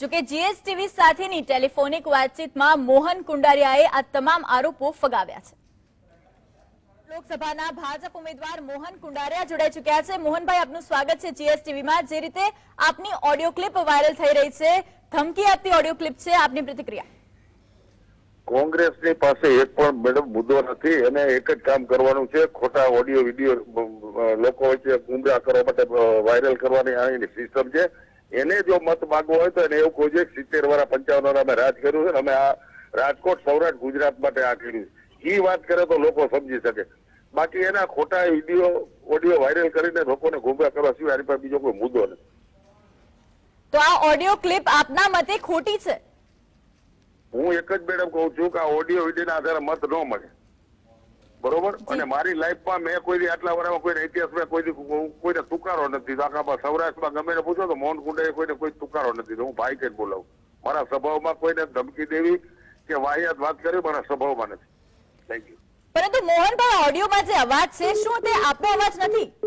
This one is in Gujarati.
જોકે જીએસટીવી સાથેની ટેલિફોનિક વાતચીતમાં મોહન કુંડારિયાએ આ તમામ આરોપો ફગાવ્યા છે. લોકસભાના ભાજપ ઉમેદવાર મોહન કુંડારિયા જોડાઈ ચૂક્યા છે. મોહનભાઈ, આપનું સ્વાગત છે જીએસટીવીમાં જે રીતે આપની ઓડિયો ક્લિપ વાયરલ થઈ રહી છે, ધમકી આપતી ઓડિયો ક્લિપ છે, આપની પ્રતિક્રિયા? કોંગ્રેસની પાસે એક પણ મેડમ મુદ્દો નથી. અને એક જ કામ કરવાનું છે, ખોટા ઓડિયો વીડિયો લોકો વચ્ચે ગુમરા કરવા માટે વાયરલ કરવાની આની સિસ્ટમ છે. એને જો મત માંગવો હોય તો એને એવું કહું છે સિત્તેર વાળા પંચાવન અમે રાજ કર્યું છે અમે આ રાજકોટ સૌરાષ્ટ્ર ગુજરાત માટે આ કર્યું એ વાત કરે તો લોકો સમજી શકે. બાકી એના ખોટા વીડિયો ઓડિયો વાયરલ કરીને લોકોને ગુમરા કરવા સિવાય આની પાસે બીજો કોઈ મુદ્દો નથી. તો આ ઓડિયો ક્લિપ આપના મતે ખોટી છે? હું એક જ મેડમ કહું છું કે આ ઓડિયો વિડીયોના આધારે મત ન મળે. બરોબર? અને મારી લાઈફમાં મેં કોઈ આટલા વર્ષમાં કોઈને ઇતિહાસમાં કોઈ કોઈને તુકારો નથી. આખામાં સૌરાષ્ટ્રમાં ગમે ને પૂછો તો મોહન કુંડે કોઈને કોઈ તુકારો નથી. હું ભાઈ કઈ બોલાવું. મારા સ્વભાવમાં કોઈને ધમકી દેવી કે વાહિયાત વાત કરી મારા સ્વભાવમાં નથી. થેન્ક યુ પરંતુ મોહનભાઈ ઓડિયોમાં જે અવાજ છે. શું તે આપનો અવાજ નથી?